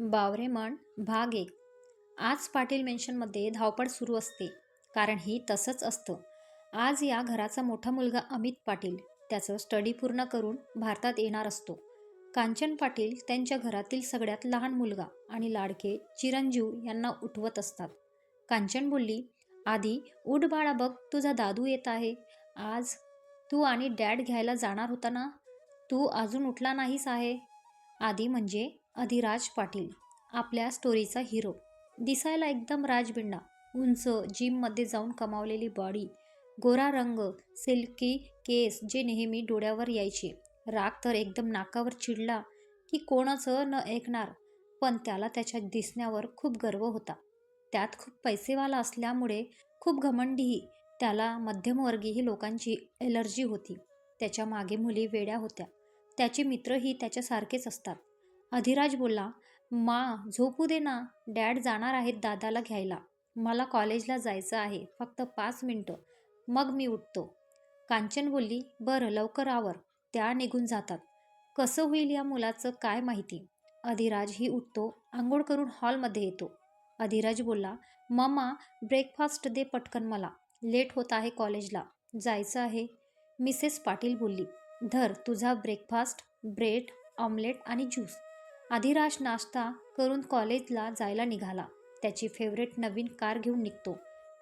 बावरेमण भाग एक. आज पाटील मेन्शनमध्ये धावपळ सुरू असते कारण ही तसंच असतं. आज या घराचा मोठा मुलगा अमित पाटील त्याचं स्टडी पूर्ण करून भारतात येणार असतो. कांचन पाटील त्यांच्या घरातील सगळ्यात लहान मुलगा आणि लाडके चिरंजीव यांना उठवत असतात. कांचन बोलली आधी उठ बाळा बघ तुझा दादू येत आहे. आज तू आणि डॅड घ्यायला जाणार होता ना? तू अजून उठला नाहीस आहे. आधी म्हणजे अधिराज पाटील आपल्या स्टोरीचा हिरो दिसायला एकदम राजबिंडा. उंच जिममध्ये जाऊन कमावलेली बॉडी गोरा रंग सिल्की केस जे नेहमी डोळ्यावर यायचे. राग तर एकदम नाकावर चिडला की कोणाचं न ऐकणार पण त्याला त्याच्या दिसण्यावर खूप गर्व होता. त्यात खूप पैसेवाला असल्यामुळे खूप घमंडीही. त्याला मध्यमवर्गीय लोकांची एलर्जी होती. त्याच्यामागे मुली वेड्या होत्या. त्याचे मित्रही त्याच्यासारखेच असतात. अधिराज बोलला मा झोपू दे ना. डॅड जाणार आहेत दादाला घ्यायला. मला कॉलेजला जायचं आहे. फक्त पाच मिनटं. मग मी उठतो. कांचन बोलली बरं लवकर आवर. त्या निघून जातात. कसं होईल या मुलाचं काय माहिती? अधिराज ही उठतो आंघोळ करून हॉलमध्ये येतो. अधिराज बोलला मम्मा ब्रेकफास्ट दे पटकन मला. लेट होत आहे कॉलेजला. जायचं आहे. मिसेस पाटील बोलली धर तुझा ब्रेकफास्ट ब्रेड ऑमलेट आणि ज्यूस. अधिराज नाश्ता करून कॉलेजला जायला निघाला. त्याची फेवरेट नवीन कार घेऊन निघतो.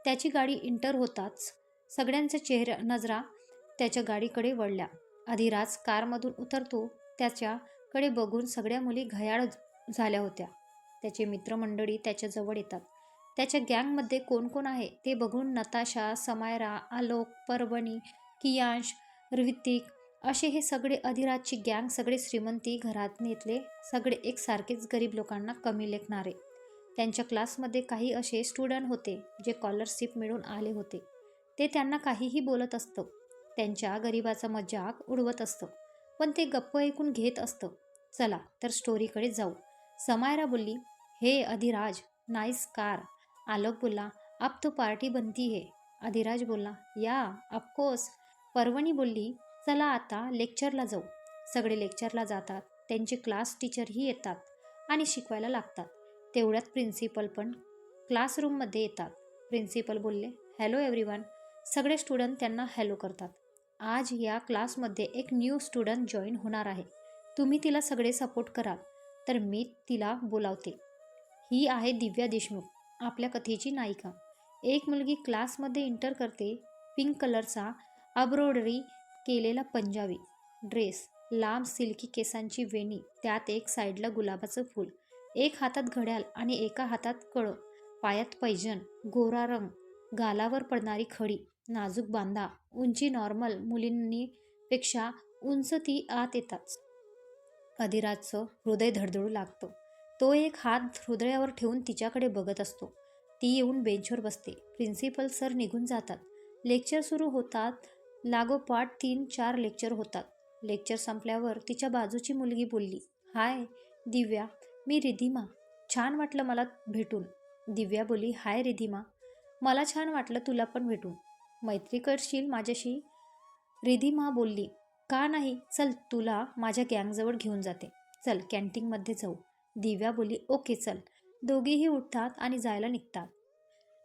त्याची गाडी इंटर होताच सगळ्यांच्या चेहऱ्या नजरा त्याच्या गाडीकडे वळल्या. अधिराज कारमधून उतरतो त्याच्याकडे बघून सगळ्या मुली घयाळ झाल्या होत्या. त्याचे मित्रमंडळी त्याच्याजवळ येतात. त्याच्या गँगमध्ये कोण कोण आहे ते बघून नताशा समायरा आलोक परभणी कियांश ऋतिक असे हे सगळे अधिराजची गँग सगळे श्रीमंती घरात नेतले सगळे एकसारखेच गरीब लोकांना कमी लेखणारे. त्यांच्या क्लासमध्ये काही असे स्टुडंट होते जे स्कॉलरशिप मिळून आले होते. ते त्यांना काहीही बोलत असतं. त्यांच्या गरिबाचा मजाक उडवत असतं. पण ते गप्प ऐकून घेत असतं. चला तर स्टोरीकडे जाऊ. समायरा बोलली हे अधिराज नाईस कार आलोक बोलला आप तो पार्टी बनती है. अधिराज बोलला या ऑफकोर्स पर्वणी बोलली चला आता लेक्चरला जाऊ. सगळे लेक्चरला जातात. त्यांचे क्लास टीचरही येतात आणि शिकवायला लागतात. तेवढ्यात प्रिन्सिपल पण क्लासरूममध्ये येतात. प्रिन्सिपल बोलले हॅलो एव्हरीवन सगळे स्टुडंट त्यांना हॅलो करतात. आज या क्लासमध्ये एक न्यू स्टुडंट जॉईन होणार आहे. तुम्ही तिला सगळे सपोर्ट कराल. तर मी तिला बोलावते. ही आहे दिव्या देशमुख आपल्या कथेची नायिका. एक मुलगी क्लासमध्ये इंटर करते पिंक कलरचा अब्रोडरी केलेला पंजाबी. ड्रेस लांब सिल्की केसांची वेणी त्यात एक साईडला गुलाबाचं फूल एक हातात घड्याल आणि एका हातात कळं पायात पैजण गोरा रंग गालावर पडणारी खडी नाजूक बांधा उंची नॉर्मल मुलींनीपेक्षा उंच ती आत येताच. अधिराजचं हृदय धडधडू लागतं. तो एक हात हृदयावर ठेवून तिच्याकडे बघत असतो. ती येऊन बेंचवर बसते. प्रिन्सिपल सर निघून जातात. लेक्चर सुरू होतात लागोपाठ तीन चार लेक्चर होतात. लेक्चर संपल्यावर तिच्या बाजूची मुलगी बोलली हाय दिव्या मी रिधिमा. छान वाटलं मला भेटून. दिव्या बोली हाय रिधिमा मला छान वाटलं तुला पण भेटून. मैत्री करशील माझ्याशी? रिधिमा बोलली का नाही चल तुला माझ्या गँगजवळ घेऊन जाते. चल कॅन्टीनमध्ये जाऊ. दिव्या बोली ओके चल. दोघेही उठतात आणि जायला निघतात.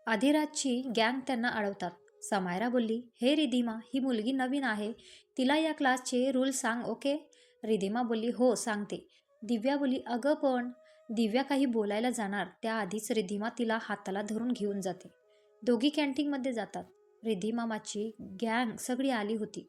अधिराजची गँग त्यांना अडवतात. समायरा बोलली हे रिधिमा ही मुलगी नवीन आहे. तिला या क्लासचे रूल सांग ओके? रिधिमा बोलली हो सांगते. दिव्या बोली अगं पण दिव्या काही बोलायला जाणार. त्याआधीच रिधिमा तिला हाताला धरून घेऊन जाते. दोघी कॅन्टीनमध्ये जातात. रिधिमामाची गँग सगळी आली होती.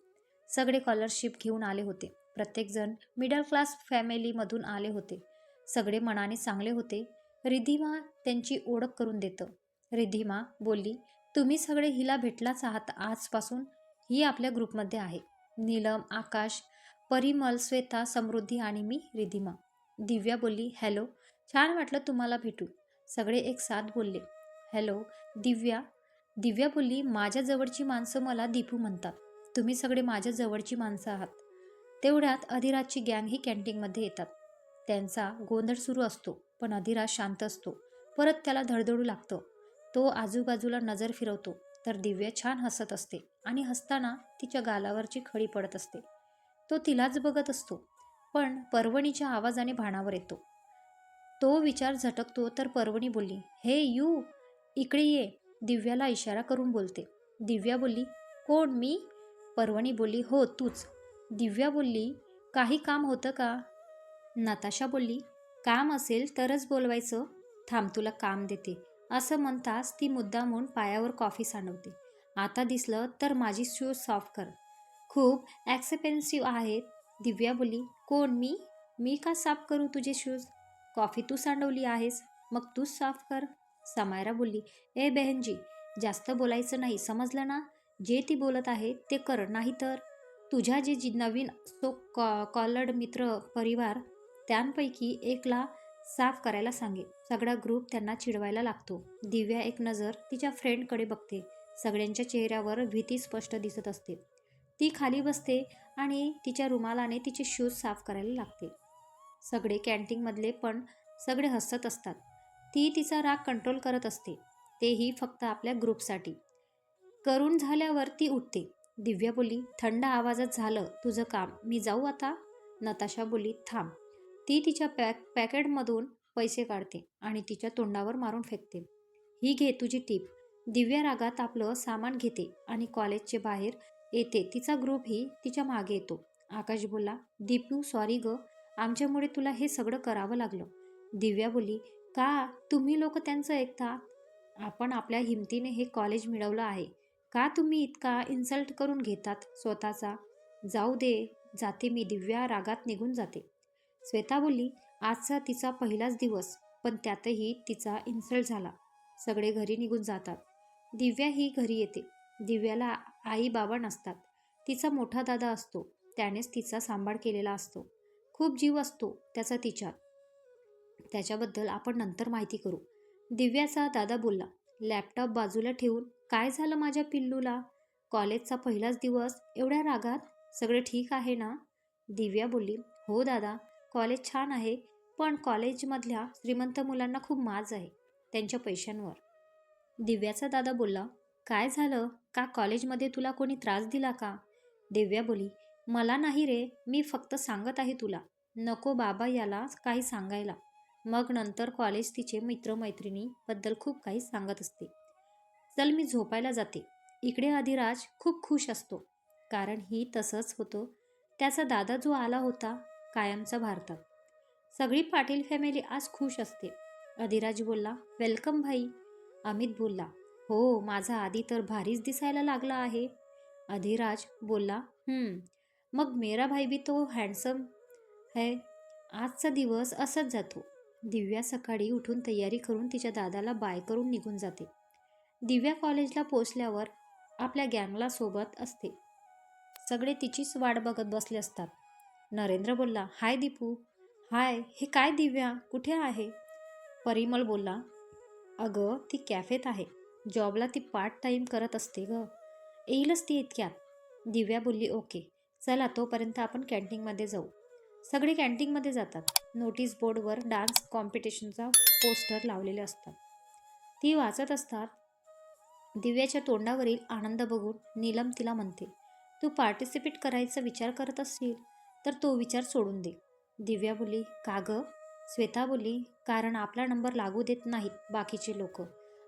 सगळे स्कॉलरशिप घेऊन आले होते. प्रत्येकजण मिडल क्लास फॅमिलीमधून आले होते. सगळे मनाने चांगले होते. रिधिमा त्यांची ओळख करून देतं. रिधिमा बोलली तुम्ही सगळे हिला भेटलाच आहात आजपासून. ही आपल्या ग्रुपमध्ये आहे. नीलम आकाश परिमल श्वेता समृद्धी आणि मी रिधिमा. दिव्या बोलली हॅलो छान वाटलं तुम्हाला भेटून. सगळे एक साथ बोलले हॅलो दिव्या. दिव्या बोलली माझ्या जवळची माणसं मला दीपू म्हणतात. तुम्ही सगळे माझ्या जवळची माणसं आहात. तेवढ्यात अधिराजची गँग ही कॅन्टीनमध्ये येतात. त्यांचा गोंधळ सुरू असतो पण अधिराज शांत असतो. परत त्याला धडधडू लागतं. तो आजूबाजूला नजर फिरवतो तर दिव्या छान हसत असते आणि हसताना तिच्या गालावरची खळी पडत असते. तो तिलाच बघत असतो पण पर्वणीच्या आवाजाने भाणावर येतो. तो विचार झटकतो तर पर्वणी बोलली हे यू इकडे ये दिव्याला इशारा करून बोलते. दिव्या बोलली कोण मी पर्वणी बोलली हो तूच दिव्या बोलली काही काम होतं का नताशा बोलली काम असेल तरच बोलवायचं. थांब तुला काम देते. असं म्हणताच ती मुद्दामून पायावर कॉफी सांडवते. आता दिसलं तर माझी शूज साफ कर. खूप ॲक्सपेन्सिव्ह आहेत. दिव्या बोली कोण? मी? मी का साफ करू तुझे शूज? कॉफी तू सांडवली आहेस मग तूच साफ कर. समायरा बोलली ए बहनजी जास्त बोलायचं नाही समजलं ना? जे ती बोलत आहे ते कर नाही तर? तुझ्या जे जी नवीन सो कॉ कॉलर्ड मित्र परिवार त्यांपैकी एकला साफ करायला सांगेल सगळा ग्रुप त्यांना चिडवायला लागतो. दिव्या एक नजर तिच्या फ्रेंडकडे बघते. सगळ्यांच्या चेहऱ्यावर भीती स्पष्ट दिसत असते. ती खाली बसते आणि तिच्या रुमालाने तिचे शूज साफ करायला लागते. सगळे कॅन्टीनमधले पण सगळे हसत असतात. ती तिचा राग कंट्रोल करत असते. तेही फक्त आपल्या ग्रुपसाठी. करून झाल्यावर ती उठते. दिव्या बोली थंड आवाजात झालं तुझं काम. मी जाऊ आता. नताशा बोली थांब. ती तिच्या पॅक पॅकेटमधून पैसे काढते आणि तिच्या तोंडावर मारून फेकते. ही घे तुझी टीप. दिव्या रागात आपलं सामान घेते आणि कॉलेजचे बाहेर येते. तिचा ग्रुपही तिच्यामागे येतो. आकाश बोलला दीपू सॉरी ग. आमच्यामुळे तुला हे सगळं करावं लागलं. दिव्या बोली का? तुम्ही लोक त्यांचं ऐकता आपण आपल्या हिमतीने हे कॉलेज मिळवलं आहे. का तुम्ही इतका इन्सल्ट करून घेतात स्वतःचा? जाऊ दे जाते मी. दिव्या रागात निघून जाते. श्वेता बोलली आजचा तिचा पहिलाच दिवस पण त्यातही तिचा इन्सल्ट झाला. सगळे घरी निघून जातात. दिव्या ही घरी येते. दिव्याला आई बाबा नसतात. तिचा मोठा दादा असतो. त्यानेच तिचा सांभाळ केलेला असतो. खूप जीव असतो त्याचा तिच्यात. त्याच्याबद्दल आपण नंतर माहिती करू. दिव्याचा दादा बोलला लॅपटॉप बाजूला ठेवून काय झालं माझ्या पिल्लूला? कॉलेजचा पहिलाच दिवस एवढ्या रागात? सगळं ठीक आहे ना? दिव्या बोलली हो दादा कॉलेज छान आहे. पण कॉलेजमधल्या श्रीमंत मुलांना खूप माज आहे त्यांच्या पैशांवर. दिव्याचा दादा बोलला काय झालं? का कॉलेजमध्ये तुला कोणी त्रास दिला का? दिव्या बोली मला नाही रे मी फक्त सांगत आहे तुला. नको बाबा याला काही सांगायला. मग नंतर कॉलेज तिचे मित्रमैत्रिणीबद्दल खूप काही सांगत असते. चल मी झोपायला जाते. इकडे अधिराज खूप खुश असतो. कारण ही तसंच होतं. त्याचा दादा जो आला होता कायमचा भारतात. सगळी पाटील फॅमिली आज खुश असते अधिराज बोलला वेलकम भाई. अमित बोलला हो माझा आधी तर भारीच दिसायला लागला आहे. अधिराज बोलला मग मेरा भाई भी तो हँडसम है. आजचा दिवस असाच जातो. दिव्या सकाळी उठून तयारी करून तिच्या दादाला बाय करून निघून जाते. दिव्या कॉलेजला पोचल्यावर आपल्या गँगला सोबत असते. सगळे तिचीच वाट बघत बसले असतात. नरेंद्र बोलला हाय दीपू हाय हे काय दिव्या? कुठे आहे? परिमल बोलला. अगं ती कॅफेत आहे. जॉबला ती पार्ट टाईम करत असते ग. येईलच ती इतक्यात. दिव्या बोलली ओके. चला तोपर्यंत आपण कॅन्टीनमध्ये जाऊ. सगळे कॅन्टीनमध्ये जातात. नोटीस बोर्डवर डान्स कॉम्पिटिशनचा पोस्टर लावलेले असतात. ती वाचत असतात. दिव्याच्या तोंडावरील आनंद बघून नीलम तिला म्हणते तू पार्टिसिपेट करायचा विचार करत असशील तर तो विचार सोडून दे. दिव्या बोली का ग? श्वेता बोली कारण आपला नंबर लागू देत नाहीत बाकीचे लोक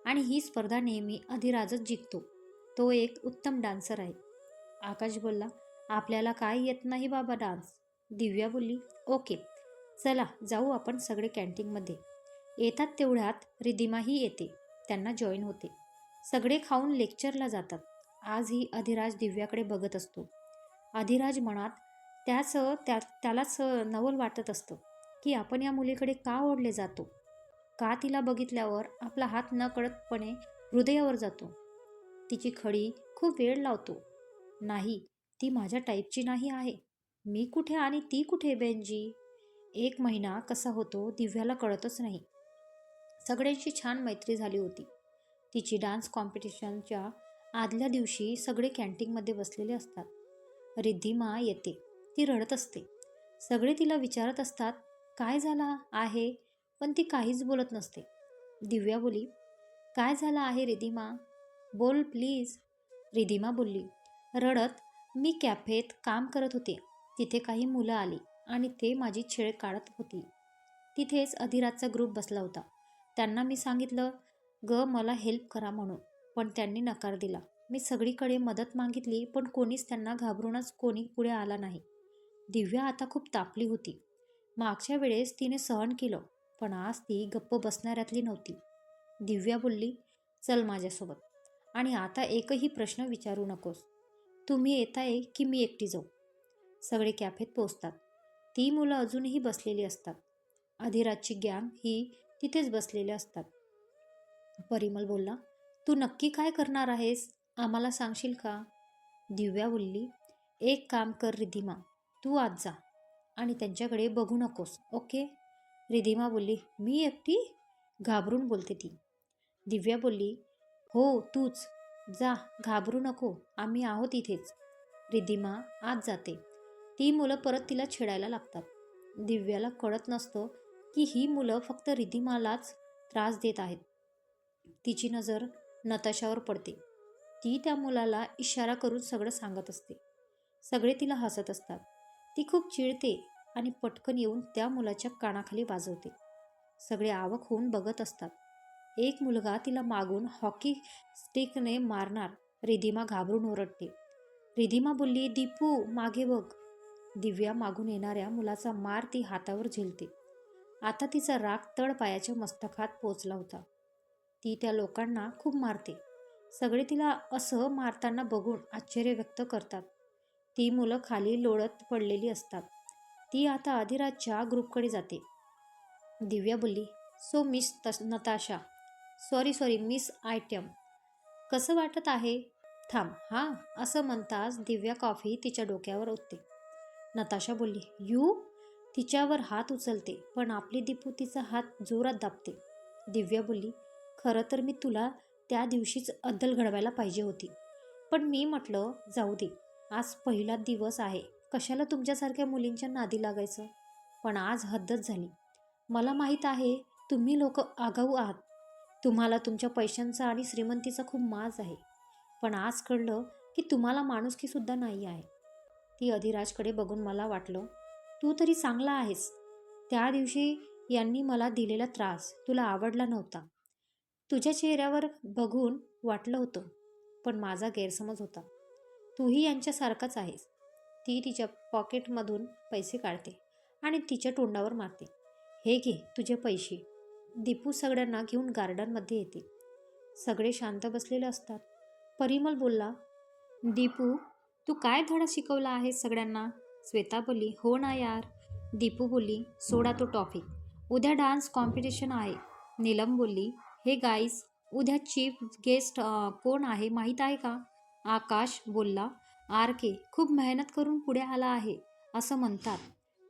आणि ही स्पर्धा नेहमी अधिराजच जिंकतो. तो एक उत्तम डान्सर आहे. आकाश बोलला आपल्याला काय येत नाही बाबा डान्स. दिव्या बोलली ओके चला जाऊ आपण सगळे कॅन्टीनमध्ये. येतात तेवढ्यात रिदिमाही येते त्यांना जॉईन होते. सगळे खाऊन लेक्चरला जातात. आजही अधिराज दिव्याकडे बघत असतो. अधिराज मनात त्याच त्या त्यालाच नवल वाटत असतं की आपण या मुलीकडे का ओढले जातो? का तिला बघितल्यावर आपला हात न कळतपणे हृदयावर जातो? तिची खडी खूप वेळ लावतो. नाही ती माझ्या टाईपची नाही आहे. मी कुठे आणि ती कुठे बेनजी? एक महिना कसा होतो दिव्याला कळतच नाही. सगळ्यांशी छान मैत्री झाली होती. तिची डान्स कॉम्पिटिशनच्या आदल्या दिवशी सगळे कॅन्टीनमध्ये बसलेले असतात. रिद्धिमा येते. ती रडत असते. सगळे तिला विचारत असतात काय झाला आहे? पण ती काहीच बोलत नसते. दिव्या बोली काय झालं आहे रिधिमा? बोल प्लीज. रिधिमा बोलली रडत मी कॅफेत काम करत होते. तिथे काही मुलं आली आणि ते माझी छेड काढत होती. तिथेच अधिराजचा ग्रुप बसला होता. त्यांना मी सांगितलं ग मला हेल्प करा म्हणून. पण त्यांनी नकार दिला. मी सगळीकडे मदत मागितली पण कोणीच त्यांना घाबरूनच कोणी पुढे आला नाही. दिव्या आता खूप तापली होती. मागच्या वेळेस तिने सहन केलं पण आज ती गप्प बसणाऱ्यातली नव्हती. दिव्या बोलली चल माझ्यासोबत. आणि आता एकही प्रश्न विचारू नकोस. तुम्ही येताय की मी एकटी जाऊ? सगळे कॅफेत पोचतात ती मुलं अजूनही बसलेली असतात. अधिराजची गँग ही तिथेच बसलेले असतात. परिमल बोलला तू नक्की काय करणार आहेस? आम्हाला सांगशील का? दिव्या बोलली एक काम कर रिधिमा. तू आज जा आणि त्यांच्याकडे बघू नकोस ओके? रिधिमा बोलली मी एकटी? घाबरून बोलते ती. दिव्या बोलली हो तूच. जा घाबरू नको. आम्ही आहोत इथेच. रिधिमा आज जाते. ती मुलं परत तिला छेडायला लागतात. दिव्याला कळत नसतं की ही मुलं फक्त रिधिमालाच त्रास देत आहेत. तिची नजर नताशावर पडते. ती त्या मुलाला इशारा करून सगळं सांगत असते. सगळे तिला हसत असतात. ती खूप चिडते आणि पटकन येऊन त्या मुलाच्या कानाखाली वाजवते. सगळे आवक होऊन बघत असतात. एक मुलगा तिला मागून हॉकी स्टिकने मारणार रिधिमा घाबरून ओरडते. रिधिमा बोलली दीपू मागे बघ. दिव्या मागून येणाऱ्या मुलाचा मार ती हातावर झेलते. आता तिचा राग तळपायाच्या मस्तकात पोचला होता. ती त्या लोकांना खूप मारते. सगळे तिला असं मारताना बघून आश्चर्य व्यक्त करतात. ती मुलं खाली लोळत पडलेली असतात. ती आता अधिराजच्या ग्रुपकडे जाते. दिव्या बोलली सो मिस तस Natasha. Sorry sorry miss item. कसं वाटत आहे? थांब हां असं म्हणताच दिव्या कॉफी तिच्या डोक्यावर ओतते. नताशा बोलली यू? तिच्यावर हात उचलते पण आपली दीपू तिचा हात जोरात दाबते. दिव्या बोलली खरं तर मी तुला त्या दिवशीच अद्दल घडवायला पाहिजे होती. पण मी म्हटलं जाऊ दे. आज पहिला दिवस आहे. कशाला तुमच्यासारख्या मुलींच्या नादी लागायचं? पण आज हद्दच झाली. मला माहीत आहे तुम्ही लोक आगाऊ आहात. तुम्हाला तुमच्या पैशांचा आणि श्रीमंतीचा खूप माज आहे. पण आज कळलं की तुम्हाला माणुसकीसुद्धा नाही आहे. ती अधिराजकडे बघून मला वाटलं तू तरी चांगला आहेस. त्या दिवशी यांनी मला दिलेला त्रास तुला आवडला नव्हता. तुझ्या चेहऱ्यावर बघून वाटलं होतं पण माझा गैरसमज होता. तूही यांच्यासारखाच आहेस. ती तिच्या पॉकेटमधून पैसे काढते आणि तिच्या तोंडावर मारते. हे घे तुझे पैसे. दीपू सगळ्यांना घेऊन गार्डनमध्ये येते. सगळे शांत बसलेले असतात. परिमल बोलला दीपू तू काय धडा शिकवला आहे सगळ्यांना? श्वेता बोलली हो ना यार. दीपू बोलली सोडा तो टॉपिक उद्या डान्स कॉम्पिटिशन आहे. नीलम बोलली हे गाईस उद्या चीफ गेस्ट कोण आहे? माहीत आहे का? आकाश बोलला आर के खूप मेहनत करून पुढे आला आहे असं म्हणतात.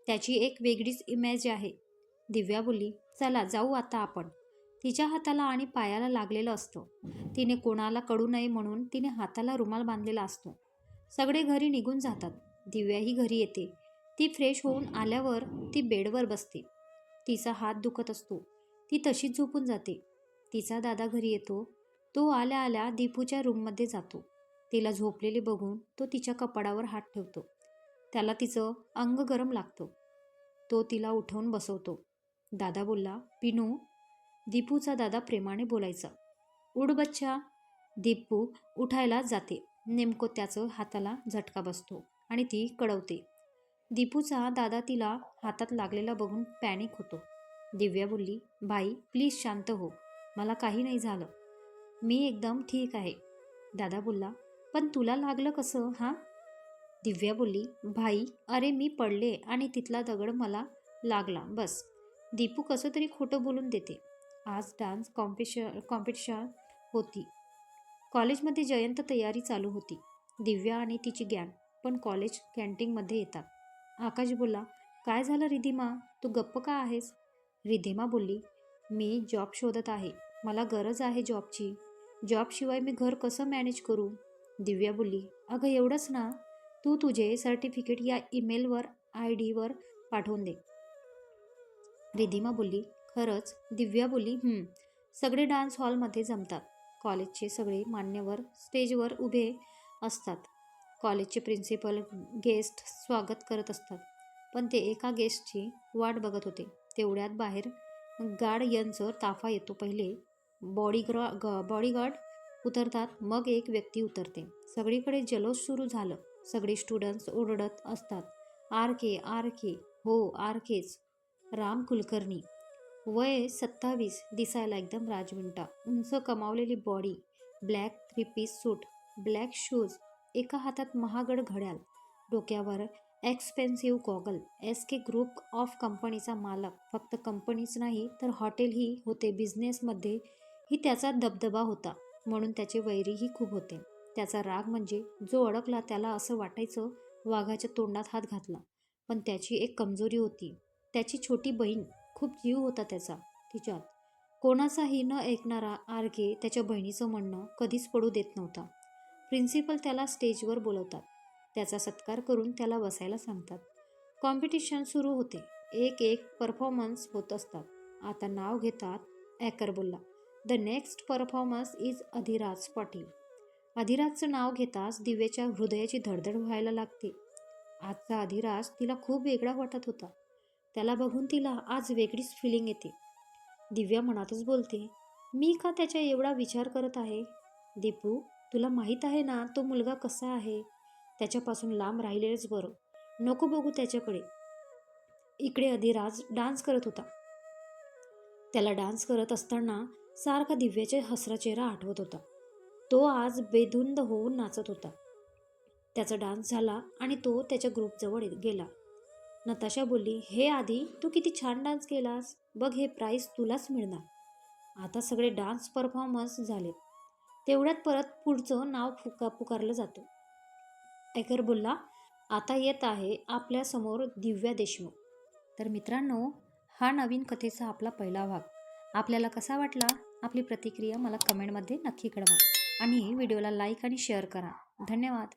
त्याची एक वेगळीच इमेज आहे. दिव्या बोलली चला जाऊ आता आपण. तिच्या हाताला आणि पायाला लागलेलं असतं. तिने कोणाला कळू नये म्हणून तिने हाताला रुमाल बांधलेला असतो. सगळे घरी निघून जातात. दिव्याही घरी येते. ती फ्रेश होऊन आल्यावर ती बेडवर बसते. तिचा हात दुखत असतो. ती तशीच झोपून जाते. तिचा दादा घरी येतो. तो आल्या आल्या दीपूच्या रूममध्ये जातो. तिला झोपलेली बघून तो तिच्या कपाडावर हात ठेवतो. त्याला तिचं अंग गरम लागतं. तो तिला उठवून बसवतो. दादा बोलला पिनू दीपूचा दादा प्रेमाने बोलायचा. उड बच्चा. दीपू उठायला जाते. नेमकं त्याचं हाताला झटका बसतो आणि ती कळवते. दीपूचा दादा तिला हातात लागलेला बघून पॅनिक होतो. दिव्या बोलली बाई प्लीज शांत हो. मला काही नाही झालं. मी एकदम ठीक आहे. दादा बोलला पण तुला लागलं कसं हां? दिव्या बोलली भाई अरे मी पडले आणि तिथला दगड मला लागला बस. दीपू कसं तरी खोटं बोलून देते. आज डान्स कॉम्पिश कॉम्पिटिशन होती. कॉलेजमध्ये जयंत तयारी चालू होती. दिव्या आणि तिची गॅंग पण कॉलेज कॅन्टीनमध्ये येतात. आकाश बोला काय झालं रिधिमा? तू गप्प का आहेस? रिधिमा बोलली मी जॉब शोधत आहे. मला गरज आहे जॉबची. जॉबशिवाय मी घर कसं मॅनेज करू? दिव्या बोलली अगं एवढंच ना तू तुझे सर्टिफिकेट या ईमेलवर आय डीवर पाठवून दे. रिधिमा बोलली खरंच? दिव्या बोलली सगळे डान्स हॉलमध्ये जमतात. कॉलेजचे सगळे मान्यवर स्टेजवर उभे असतात. कॉलेजचे प्रिन्सिपल गेस्ट स्वागत करत असतात. पण ते एका गेस्टची वाट बघत होते. तेवढ्यात बाहेर गार्ड यांचं ताफा येतो. पहिले बॉडीग्रॉ ग बॉडीगार्ड उतरतात. मग एक व्यक्ती उतरते. सगळीकडे जलोष सुरू झालं. सगळे स्टुडंट्स ओरडत असतात. R K R K. हो आर केच. राम कुलकर्णी. वय सत्तावीस. दिसायला एकदम राजविंटा. उंच कमावलेली body black three piece suit black shoes एका हातात महागड घड्याळ डोक्यावर expensive goggle S K group of कंपनीचा मालक. फक्त कंपनीच नाही तर हॉटेलही होते. बिझनेसमध्ये ही त्याचा दबदबा होता. म्हणून त्याचे वैरीही खूप होते. त्याचा राग म्हणजे जो अडकला त्याला असं वाटायचं वाघाच्या तोंडात हात घातला. पण त्याची एक कमजोरी होती. त्याची छोटी बहीण खूप जीव होता त्याचा तिच्यात. कोणाचाही न ऐकणारा आर त्याच्या बहिणीचं म्हणणं कधीच पडू देत नव्हता. प्रिन्सिपल त्याला स्टेजवर बोलवतात. त्याचा सत्कार करून त्याला बसायला सांगतात. कॉम्पिटिशन सुरू होते. एक एक परफॉर्मन्स होत असतात. आता नाव घेतात ॲकर बोलला. The next performance is Adhiraj Patil अधिराजचं नाव घेताच दिव्याच्या हृदयाची धडधड व्हायला लागते. आजचा अधिराज तिला खूप वेगळा वाटत होता. त्याला बघून तिला आज वेगळीच फिलिंग येते. दिव्या मनातच बोलते मी का त्याच्या एवढा विचार करत आहे? दीपू तुला माहीत आहे ना तो मुलगा कसा आहे? त्याच्यापासून लांब राहिलेलंच बरं. नको बघू त्याच्याकडे. इकडे अधिराज डान्स करत होता. त्याला डान्स करत असताना सारखा दिव्याचे हसरा चेहरा आठवत होता. तो आज बेधुंद होऊन नाचत होता. त्याचा डान्स झाला आणि तो त्याच्या ग्रुपजवळ गेला. नताशा बोलली हे आधी तू किती छान डान्स केलास. बघ हे प्राईज तुलाच मिळणार. आता सगळे डान्स परफॉर्मन्स झाले. तेवढ्यात परत पुढचं नाव फुका पुकारलं जातं. ऐकर बोलला आता येत आहे आपल्यासमोर दिव्या देशमुख. तर मित्रांनो हा नवीन कथेचा आपला पहिला भाग. आपल्याला कसा वाटला? आपली प्रतिक्रिया मला कमेंटमध्ये नक्की कळवा. आणि व्हिडिओला लाईक आणि शेअर करा. धन्यवाद.